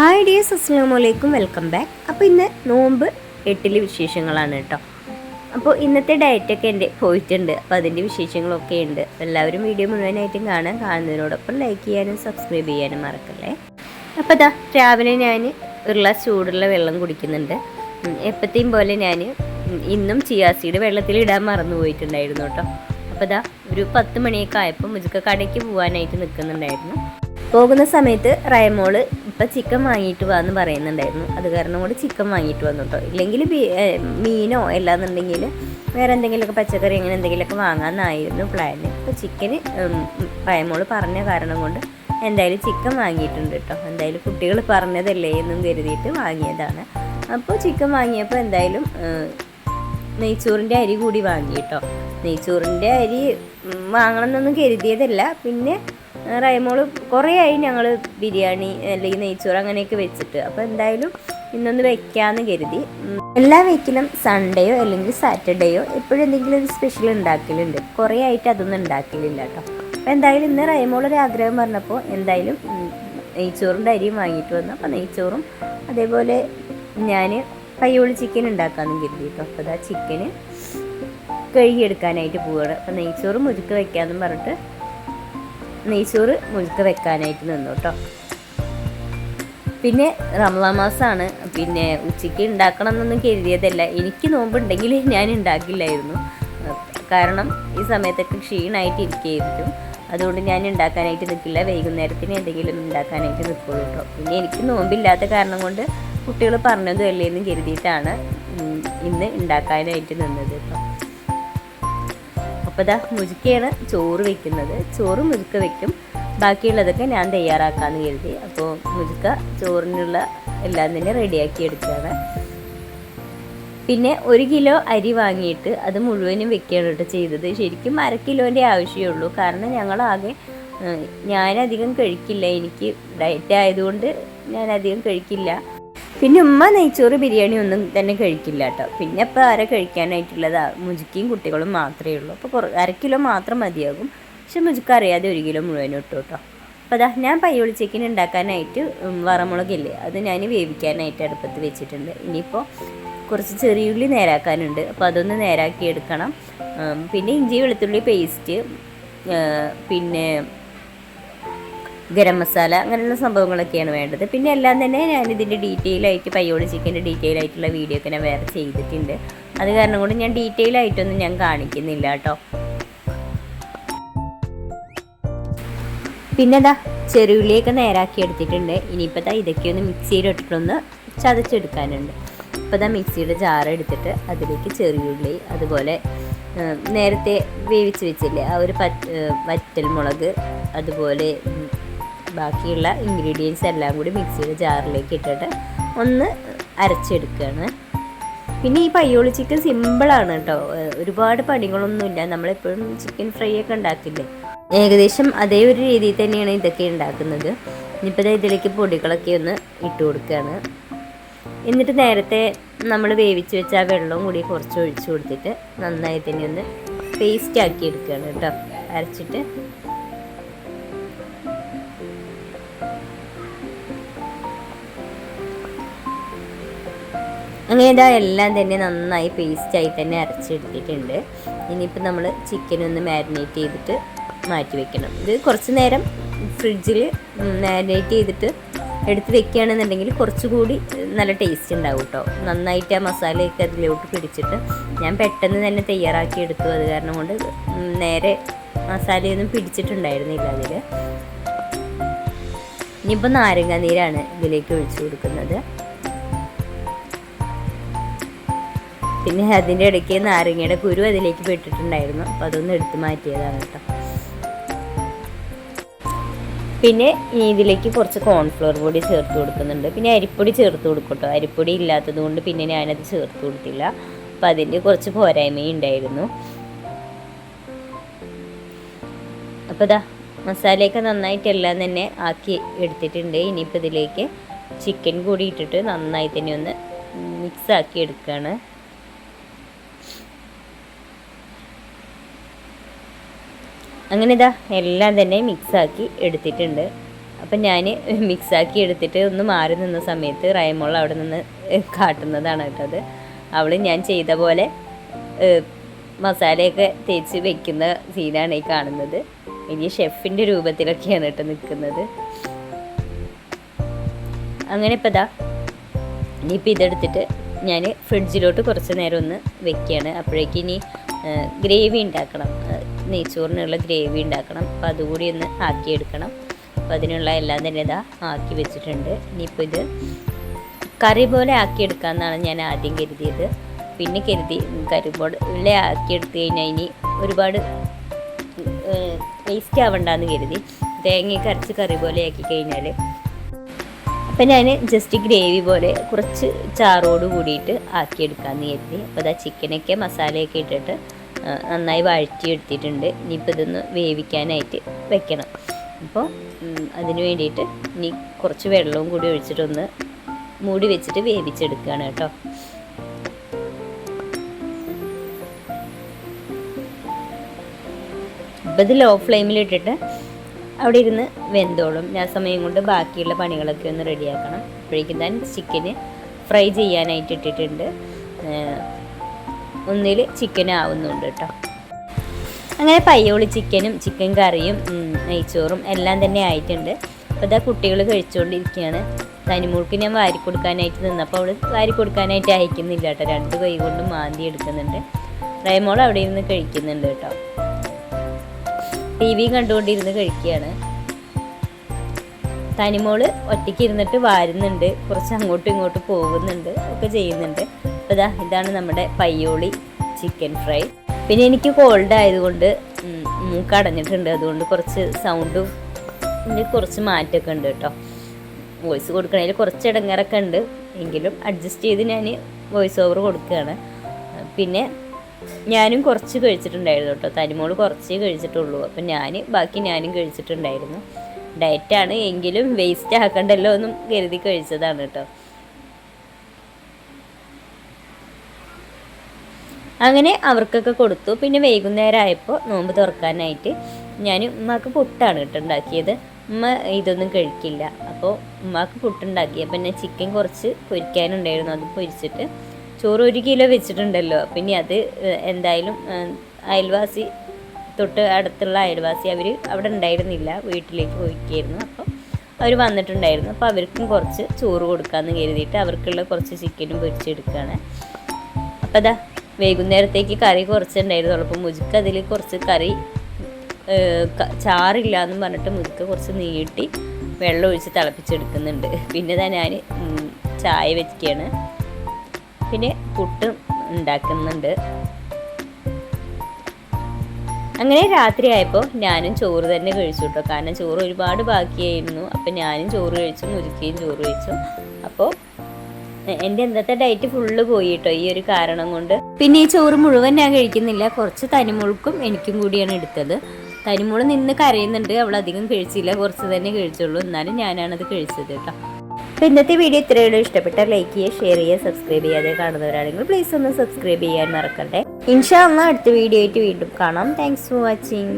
Hi dears അസ്സാം വലൈക്കും welcome back അപ്പോൾ ഇന്ന് നോമ്പ് എട്ടിലെ വിശേഷങ്ങളാണ് കേട്ടോ. അപ്പോൾ ഇന്നത്തെ ഡയറ്റൊക്കെ എന്റെ പോയിട്ടുണ്ട്. അപ്പോൾ അതിന്റെ വിശേഷങ്ങളൊക്കെ ഉണ്ട്. എല്ലാവരും വീഡിയോ മുഴുവനായിട്ടും കാണാൻ കാണുന്നതിനോടൊപ്പം ലൈക്ക് ചെയ്യാനും സബ്സ്ക്രൈബ് ചെയ്യാനും മറക്കല്ലേ? അപ്പോൾ അതാ രാവിലെ ഞാൻ ഒരു ഗ്ലാസ് ചൂടുള്ള വെള്ളം കുടിക്കുന്നുണ്ട്. എപ്പോഴത്തെയും പോലെ ഞാൻ ഇന്നും ചിയാസീഡ് വെള്ളത്തിൽ ഇടാൻ മറന്നു പോയിട്ടുണ്ടായിരുന്നു കേട്ടോ. അപ്പോൾ അതാ ഒരു പത്ത് മണിയൊക്കെ ആയപ്പോൾ മുജുക്ക കടയ്ക്ക് പോകാനായിട്ട് നിൽക്കുന്നുണ്ടായിരുന്നു. പോകുന്ന സമയത്ത് റയമോൾ ഇപ്പം ചിക്കൻ വാങ്ങിയിട്ട് വാന്ന് പറയുന്നുണ്ടായിരുന്നു. അത് കാരണം കൂടി ചിക്കൻ വാങ്ങിയിട്ട് വന്നു കേട്ടോ ഇല്ലെങ്കിൽ മീനോ അല്ലാന്നുണ്ടെങ്കിൽ വേറെ എന്തെങ്കിലുമൊക്കെ പച്ചക്കറി അങ്ങനെ എന്തെങ്കിലുമൊക്കെ വാങ്ങാമെന്നായിരുന്നു പ്ലാൻ അപ്പോൾ ചിക്കന് പയമോൾ പറഞ്ഞ കാരണം കൊണ്ട് എന്തായാലും ചിക്കൻ വാങ്ങിയിട്ടുണ്ട് കേട്ടോ എന്തായാലും കുട്ടികൾ പറഞ്ഞതല്ലേ എന്നും കരുതിയിട്ട് വാങ്ങിയതാണ്. അപ്പോൾ ചിക്കൻ വാങ്ങിയപ്പോൾ എന്തായാലും നെയ്ച്ചോറിന്റെ അരി കൂടി വാങ്ങി കേട്ടോ നെയ്ച്ചോറിന്റെ അരി വാങ്ങണമെന്നൊന്നും കരുതിയതല്ല. പിന്നെ റൈമോൾ കുറേ ആയി ഞങ്ങൾ ബിരിയാണി അല്ലെങ്കിൽ നെയ്ച്ചോറ് അങ്ങനെയൊക്കെ വെച്ചിട്ട്. അപ്പോൾ എന്തായാലും ഇന്നൊന്ന് വെക്കാമെന്ന് കരുതി. എല്ലാ വീക്കിലും സൺഡേയോ അല്ലെങ്കിൽ സാറ്റർഡേയോ എപ്പോഴും എന്തെങ്കിലും ഒരു സ്പെഷ്യൽ ഉണ്ടാക്കലുണ്ട്. കുറേ ആയിട്ട് അതൊന്നും ഉണ്ടാക്കലില്ല കേട്ടോ അപ്പോൾ എന്തായാലും ഇന്ന് റൈമോളൊരു ആഗ്രഹം പറഞ്ഞപ്പോൾ എന്തായാലും നെയ്ച്ചോറിന്റെ അരിയും വാങ്ങിയിട്ട് വന്നു. അപ്പോൾ നെയ്ച്ചോറും അതേപോലെ ഞാൻ പയ്യോളി ചിക്കൻ ഉണ്ടാക്കാമെന്ന് കരുതി കേട്ടോ അപ്പോൾ അതാ ചിക്കന് കഴുകിയെടുക്കാനായിട്ട് പോവുകയാണ് അപ്പോൾ നെയ്ച്ചോറും മുരുക്ക് വെക്കാമെന്നും പറഞ്ഞിട്ട് നെയ്ച്ചോറ് മുഴുക്ക് വെക്കാനായിട്ട് നിന്നു കേട്ടോ. പിന്നെ റംലാ മാസമാണ് പിന്നെ ഉച്ചയ്ക്ക് ഉണ്ടാക്കണം എന്നൊന്നും കരുതിയതല്ല. എനിക്ക് നോമ്പുണ്ടെങ്കിൽ ഞാൻ ഉണ്ടാക്കില്ലായിരുന്നു. കാരണം ഈ സമയത്തൊക്കെ ക്ഷീണമായിട്ട് ഇരിക്കുകയായിരിക്കും അതുകൊണ്ട് ഞാൻ ഉണ്ടാക്കാനായിട്ട് നിൽക്കില്ല. വൈകുന്നേരത്തിന് എന്തെങ്കിലും ഉണ്ടാക്കാനായിട്ട് നിൽക്കുള്ളൂ കേട്ടോ. പിന്നെ എനിക്ക് നോമ്പില്ലാത്ത കാരണം കൊണ്ട് കുട്ടികൾ പറഞ്ഞതും അല്ലേ എന്ന് കരുതിയിട്ടാണ് ഇന്ന് ഉണ്ടാക്കാനായിട്ട് നിന്നത് കേട്ടോ. അപ്പോൾ ഇതാ മുഴുക്കയാണ് ചോറ് വെക്കുന്നത്. ചോറ് മുഴുക്ക വെക്കും. ബാക്കിയുള്ളതൊക്കെ ഞാൻ തയ്യാറാക്കാമെന്ന് കരുതി. അപ്പോൾ മുഴുക്ക ചോറിനുള്ള എല്ലാം തന്നെ റെഡിയാക്കി എടുക്കുകയാണ്. പിന്നെ ഒരു കിലോ അരി വാങ്ങിയിട്ട് അത് മുഴുവനും വെക്കുകയാണ് കേട്ടോ ചെയ്തത്. ശരിക്കും അര കിലോന്റെ ആവശ്യമേ ഉള്ളൂ. കാരണം ഞങ്ങളാകെ ഞാനധികം കഴിക്കില്ല. എനിക്ക് ഡയറ്റ് ആയതുകൊണ്ട് ഞാൻ അധികം കഴിക്കില്ല. പിന്നെ ഉമ്മ നെയ്ച്ചോറ് ബിരിയാണി ഒന്നും തന്നെ കഴിക്കില്ല കേട്ടോ. പിന്നെ ഇപ്പോൾ ആരെ കഴിക്കാനായിട്ടുള്ളത്? മുജുക്കിയും കുട്ടികളും മാത്രമേ ഉള്ളൂ. അപ്പോൾ കുറ അര കിലോ മാത്രം മതിയാകും. പക്ഷെ മുജുക്ക അറിയാതെ ഒരു കിലോ മുഴുവനും ഇട്ടു കേട്ടോ. അപ്പോൾ അതാ ഞാൻ പയ്യോളി ഉണ്ടാക്കാനായിട്ട് വറമുളകില്ലേ അത് ഞാൻ വേവിക്കാനായിട്ട് അടുപ്പത്ത് വെച്ചിട്ടുണ്ട്. ഇനിയിപ്പോൾ കുറച്ച് ചെറിയുള്ളി നേരാക്കാനുണ്ട്. അപ്പോൾ അതൊന്ന് നേരാക്കി എടുക്കണം. പിന്നെ ഇഞ്ചി വെളുത്തുള്ളി പേസ്റ്റ് പിന്നെ ഗരം മസാല അങ്ങനെയുള്ള സംഭവങ്ങളൊക്കെയാണ് വേണ്ടത്. പിന്നെ എല്ലാം തന്നെ ഞാൻ ഇതിന്റെ ഡീറ്റെയിൽ ആയിട്ട് പയ്യോളി ചിക്കന്റെ ഡീറ്റെയിൽ ആയിട്ടുള്ള വീഡിയോ ഒക്കെ ഞാൻ വേറെ ചെയ്തിട്ടുണ്ട്. അത് കാരണം കൊണ്ട് ഞാൻ ഡീറ്റെയിൽ ആയിട്ടൊന്നും ഞാൻ കാണിക്കുന്നില്ല കേട്ടോ. പിന്നെ ദാ ചെറുള്ളിയൊക്കെ നേരാക്കി എടുത്തിട്ടുണ്ട്. ഇനിയിപ്പോൾ ദാ ഇതൊക്കെ ഒന്ന് മിക്സിയിലിട്ടിട്ടൊന്ന് ചതച്ചെടുക്കാനുണ്ട്. ഇപ്പോൾ ദാ മിക്സിയുടെ ജാറ് എടുത്തിട്ട് അതിലേക്ക് ചെറിയുള്ളി അതുപോലെ നേരത്തെ വേവിച്ച് വെച്ചില്ലേ ആ ഒരു പറ്റ് വറ്റൽ മുളക് അതുപോലെ ബാക്കിയുള്ള ഇൻഗ്രീഡിയൻസ് എല്ലാം കൂടി മിക്സിയുടെ ജാറിലേക്ക് ഇട്ടിട്ട് ഒന്ന് അരച്ചെടുക്കുകയാണ്. പിന്നെ ഈ പയ്യോളി ചിക്കൻ സിമ്പിളാണ് കേട്ടോ. ഒരുപാട് പണികളൊന്നുമില്ല. നമ്മളെപ്പോഴും ചിക്കൻ ഫ്രൈ ഒക്കെ ഉണ്ടാക്കില്ലേ? ഏകദേശം അതേ ഒരു രീതിയിൽ തന്നെയാണ് ഇതൊക്കെ ഉണ്ടാക്കുന്നത്. ഇനിയിപ്പോൾ ഇതിലേക്ക് പൊടികളൊക്കെ ഒന്ന് ഇട്ട് കൊടുക്കുകയാണ്. എന്നിട്ട് നേരത്തെ നമ്മൾ വേവിച്ച് വെച്ച ആ വെള്ളവും കൂടി കുറച്ച് ഒഴിച്ചു കൊടുത്തിട്ട് നന്നായി തന്നെ ഒന്ന് പേസ്റ്റ് ആക്കി എടുക്കുകയാണ് കേട്ടോ. അരച്ചിട്ട് അങ്ങനെ ഇതാ എല്ലാം തന്നെ നന്നായി പേസ്റ്റായി തന്നെ അരച്ചെടുത്തിട്ടുണ്ട്. ഇനിയിപ്പോൾ നമ്മൾ ചിക്കൻ ഒന്ന് മാരിനേറ്റ് ചെയ്തിട്ട് മാറ്റി വെക്കണം. ഇത് കുറച്ച് നേരം ഫ്രിഡ്ജിൽ മാരിനേറ്റ് ചെയ്തിട്ട് എടുത്ത് വെക്കുകയാണെന്നുണ്ടെങ്കിൽ കുറച്ചുകൂടി നല്ല ടേസ്റ്റ് ഉണ്ടാവും കേട്ടോ നന്നായിട്ട് ആ മസാലയൊക്കെ അതിലോട്ട് പിടിച്ചിട്ട് ഞാൻ പെട്ടെന്ന് തന്നെ തയ്യാറാക്കി എടുത്തു. അത് കാരണം കൊണ്ട് നേരെ മസാലയൊന്നും പിടിച്ചിട്ടുണ്ടായിരുന്നില്ല അതിൽ ഇനിയിപ്പോൾ നാരങ്ങ നീരാണ് ഇതിലേക്ക് ഒഴിച്ചു കൊടുക്കുന്നത്. പിന്നെ അതിന്റെ ഇടയ്ക്ക് നാരങ്ങയുടെ കുരു അതിലേക്ക് പെട്ടിട്ടുണ്ടായിരുന്നു. അപ്പോൾ അതൊന്ന് എടുത്തു മാറ്റിയതാണ് കേട്ടോ. പിന്നെ ഇതിലേക്ക് കുറച്ച് കോൺഫ്ലോർ പൊടി ചേർത്ത് കൊടുക്കുന്നുണ്ട്. പിന്നെ അരിപ്പൊടി ചേർത്ത് കൊടുക്കട്ടോ കേട്ടോ. അരിപ്പൊടി ഇല്ലാത്തത് കൊണ്ട് പിന്നെ ഞാനത് ചേർത്ത് കൊടുത്തില്ല. അപ്പം അതിന്റെ കുറച്ച് പോരായ്മയും ഉണ്ടായിരുന്നു. അപ്പോൾ ഇതാ മസാലയൊക്കെ നന്നായിട്ട് എല്ലാം തന്നെ ആക്കി എടുത്തിട്ടുണ്ട്. ഇനിയിപ്പോൾ ഇതിലേക്ക് ചിക്കൻ കൂടി ഇട്ടിട്ട് നന്നായി തന്നെ ഒന്ന് മിക്സ് ആക്കി എടുക്കുകയാണ് അങ്ങനെ ഇതാ എല്ലാം തന്നെ മിക്സാക്കി എടുത്തിട്ടുണ്ട്. അപ്പം ഞാൻ മിക്സാക്കി എടുത്തിട്ട് ഒന്ന് മാറി നിന്ന സമയത്ത് റൈമോൾ അവിടെ നിന്ന് കാട്ടുന്നതാണ് കേട്ടത് അവൾ ഞാൻ ചെയ്ത പോലെ മസാലയൊക്കെ തേച്ച് വെക്കുന്ന സീനാണ് ഈ കാണുന്നത്. ഇനി ഷെഫിന്റെ രൂപത്തിലൊക്കെയാണ് കേട്ടോ നിൽക്കുന്നത്. അങ്ങനെ ഇപ്പം ഇതാ ഇനിയിപ്പോൾ ഇതെടുത്തിട്ട് ഞാൻ ഫ്രിഡ്ജിലോട്ട് കുറച്ച് നേരം ഒന്ന് വെക്കുകയാണ്. അപ്പോഴേക്ക് ഇനി ഗ്രേവി ഉണ്ടാക്കണം. നെയ്ച്ചോറിനുള്ള ഗ്രേവി ഉണ്ടാക്കണം. അപ്പം അതുകൂടി ഒന്ന് ആക്കിയെടുക്കണം. അപ്പോൾ അതിനുള്ള എല്ലാം തന്നെ ഇതാ ആക്കി വെച്ചിട്ടുണ്ട്. ഇനിയിപ്പോൾ ഇത് കറി പോലെ ആക്കിയെടുക്കാമെന്നാണ് ഞാൻ ആദ്യം കരുതിയത്. പിന്നെ കരുതി കറി പോലെ ആക്കിയെടുത്ത് കഴിഞ്ഞാൽ ഇനി ഒരുപാട് വേസ്റ്റ് ആവണ്ടെന്ന് കരുതി. തേങ്ങയൊക്കെ അരച്ച് കറി പോലെ ആക്കി കഴിഞ്ഞാൽ അപ്പം ഞാൻ ജസ്റ്റ് ഗ്രേവി പോലെ കുറച്ച് ചാറോട് കൂടിയിട്ട് ആക്കിയെടുക്കാമെന്ന് കരുതി. അപ്പോൾ അതാ ചിക്കനൊക്കെ മസാലയൊക്കെ ഇട്ടിട്ട് നന്നായി വഴറ്റിയെടുത്തിട്ടുണ്ട്. ഇനിയിപ്പോൾ ഇതൊന്ന് വേവിക്കാനായിട്ട് വെക്കണം. അപ്പോൾ അതിന് വേണ്ടിയിട്ട് ഇനി കുറച്ച് വെള്ളവും കൂടി ഒഴിച്ചിട്ടൊന്ന് മൂടി വെച്ചിട്ട് വേവിച്ചെടുക്കുകയാണ് കേട്ടോ. അപ്പോൾ ഇത് ലോ ഫ്ലെയിമിലിട്ടിട്ട് അവിടെ ഇരുന്ന് വെന്തോളും. ഞാൻ സമയം കൊണ്ട് ബാക്കിയുള്ള പണികളൊക്കെ ഒന്ന് റെഡിയാക്കണം അപ്പോഴേക്കും ഞാൻ ചിക്കന് ഫ്രൈ ചെയ്യാനായിട്ട് ഇട്ടിട്ടുണ്ട്. ഒന്നിൽ ചിക്കൻ ആവുന്നുണ്ട് കേട്ടോ. അങ്ങനെ പയ്യോളി ചിക്കനും ചിക്കൻ കറിയും നെയ്ച്ചോറും എല്ലാം തന്നെ ആയിട്ടുണ്ട്. അപ്പോൾ ഇതാ കുട്ടികൾ കഴിച്ചുകൊണ്ടിരിക്കുകയാണ്. തനിമൂൾക്ക് ഞാൻ വാരി കൊടുക്കാനായിട്ട് നിന്നപ്പോൾ അവൾ വാരി കൊടുക്കാനായിട്ട് അയക്കുന്നില്ല കേട്ടോ. രണ്ട് കൈ കൊണ്ട് മാന്തി എടുക്കുന്നുണ്ട്. റൈമോൾ അവിടെ ഇരുന്ന് കഴിക്കുന്നുണ്ട് കേട്ടോ. ടി വി കണ്ടുകൊണ്ടിരുന്ന് കഴിക്കുകയാണ്. തനിമോൾ ഒറ്റയ്ക്ക് ഇരുന്നിട്ട് വാരുന്നുണ്ട്. കുറച്ച് അങ്ങോട്ടും ഇങ്ങോട്ടും പോകുന്നുണ്ട്. ഒക്കെ ചെയ്യുന്നുണ്ട്. അപ്പോൾ ഇതാ ഇതാണ് നമ്മുടെ പയ്യോളി ചിക്കൻ ഫ്രൈ. പിന്നെ എനിക്ക് കോൾഡ് ആയതുകൊണ്ട് മൂക്ക് അടഞ്ഞിട്ടുണ്ട്. അതുകൊണ്ട് കുറച്ച് സൗണ്ടും കുറച്ച് മാറ്റമൊക്കെ ഉണ്ട് കേട്ടോ. വോയിസ് കൊടുക്കണതിൽ കുറച്ച് ഇടങ്ങേറൊക്കെ ഉണ്ട്. എങ്കിലും അഡ്ജസ്റ്റ് ചെയ്ത് ഞാൻ വോയിസ് ഓവർ കൊടുക്കുകയാണ്. പിന്നെ ഞാനും കുറച്ച് കഴിച്ചിട്ടുണ്ടായിരുന്നു കേട്ടോ. തനിമോൾ കുറച്ചേ കഴിച്ചിട്ടുള്ളൂ. അപ്പം ഞാൻ ബാക്കി ഞാനും കഴിച്ചിട്ടുണ്ടായിരുന്നു. ഡയറ്റാണ് എങ്കിലും വേസ്റ്റ് ആക്കണ്ടല്ലോ എന്നും കരുതി കഴിച്ചതാണ് കേട്ടോ അങ്ങനെ അവർക്കൊക്കെ കൊടുത്തു. പിന്നെ വൈകുന്നേരം ആയപ്പോൾ നോമ്പ് തുറക്കാനായിട്ട് ഞാൻ ഉമ്മാക്ക് പുട്ടാണ് കേട്ടോ ഉണ്ടാക്കിയത്. ഉമ്മ ഇതൊന്നും കഴിക്കില്ല. അപ്പോൾ ഉമ്മാക്ക് പുട്ടുണ്ടാക്കി. അപ്പം ഞാൻ ചിക്കൻ കുറച്ച് പൊരിക്കാനുണ്ടായിരുന്നു. അത് പൊരിച്ചിട്ട് ചോറ് ഒരു കിലോ വെച്ചിട്ടുണ്ടല്ലോ. പിന്നെ അത് എന്തായാലും അയൽവാസി തൊട്ട് അടുത്തുള്ള അയൽവാസി അവർ അവിടെ ഉണ്ടായിരുന്നില്ല. വീട്ടിലേക്ക് പോയിക്കായിരുന്നു. അപ്പോൾ അവർ വന്നിട്ടുണ്ടായിരുന്നു. അപ്പോൾ അവർക്കും കുറച്ച് ചോറ് കൊടുക്കാമെന്ന് കരുതിയിട്ട് അവർക്കുള്ള കുറച്ച് ചിക്കനും പൊരിച്ചെടുക്കുകയാണ്. അപ്പോൾ അതാ വൈകുന്നേരത്തേക്ക് കറി കുറച്ചുണ്ടായിരുന്നുള്ളൂ അപ്പോൾ മുജുക്ക് അതിൽ കുറച്ച് കറി ചാറില്ല എന്നും പറഞ്ഞിട്ട് മുതുക്ക് കുറച്ച് നീട്ടി വെള്ളം ഒഴിച്ച് തിളപ്പിച്ചെടുക്കുന്നുണ്ട്. പിന്നെ ഇതാ ഞാൻ ചായ വെക്കുകയാണ്. പിന്നെ പുട്ട് ഉണ്ടാക്കുന്നുണ്ട്. അങ്ങനെ രാത്രിയായപ്പോൾ ഞാനും ചോറ് തന്നെ കഴിച്ചു കേട്ടോ കാരണം ചോറ് ഒരുപാട് ബാക്കിയായിരുന്നു. അപ്പം ഞാനും ചോറ് കഴിച്ചു മുരുക്കിയും ചോറ് കഴിച്ചു. അപ്പോൾ എന്റെ ഇന്നത്തെ ഡയറ്റ് ഫുള്ള് പോയി കേട്ടോ ഈ ഒരു കാരണം കൊണ്ട്. പിന്നെ ഈ ചോറ് മുഴുവൻ ഞാൻ കഴിക്കുന്നില്ല. കുറച്ച് തനിമുൾക്കും എനിക്കും കൂടിയാണ് എടുത്തത്. തനിമുൾ നിന്ന് കരയുന്നുണ്ട്. അവൾ അധികം കഴിച്ചില്ല. കുറച്ച് തന്നെ കഴിച്ചുള്ളൂ. എന്നാലും ഞാനാണത് കഴിച്ചത് കേട്ടോ അപ്പോൾ ഇന്നത്തെ വീഡിയോ ഇത്രയും ഇഷ്ടപ്പെട്ട ലൈക്ക് ചെയ്യുക ഷെയർ ചെയ്യുക സബ്സ്ക്രൈബ് ചെയ്യാതെ കാണുന്നവരാണെങ്കിൽ പ്ലീസ് ഒന്ന് സബ്സ്ക്രൈബ് ചെയ്യാൻ മറക്കട്ടെ ഇൻഷാ അള്ളാ അടുത്ത വീഡിയോ ആയിട്ട് വീണ്ടും കാണാം. Thanks for watching